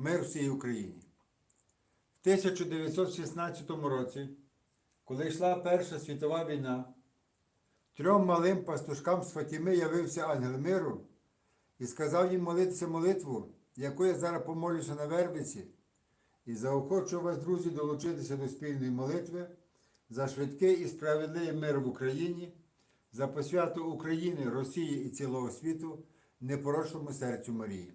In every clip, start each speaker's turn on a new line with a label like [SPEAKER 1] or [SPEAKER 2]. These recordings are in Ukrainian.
[SPEAKER 1] Мир всій Україні. В 1916 році, коли йшла Перша світова війна, трьом малим пастушкам з Фатіми явився ангел миру і сказав їм молитися молитву, яку я зараз помолюся на Вербиці, і заохочу вас, друзі, долучитися до спільної молитви за швидкий і справедливий мир в Україні, за посвяту України, Росії і цілого світу непорочному серцю Марії,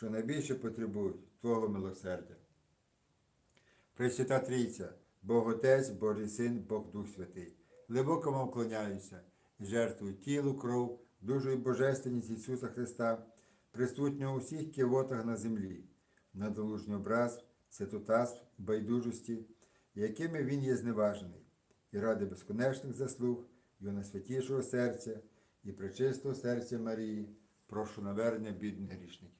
[SPEAKER 1] що найбільше потребують Твого милосердя. Пресвята Трійця, Бог Отець, Божий Син, Бог Дух Святий. Глибоко вам вклоняюся жертвую тілу, кров, душу і божественність Ісуса Христа, присутнього у всіх кивотах на землі, надолужній образ, святотатств, байдужості, якими Він є зневажений, і ради безконечних заслуг Його найсвятішого серця і пречистого серця Марії, прошу навернення бідних грішників.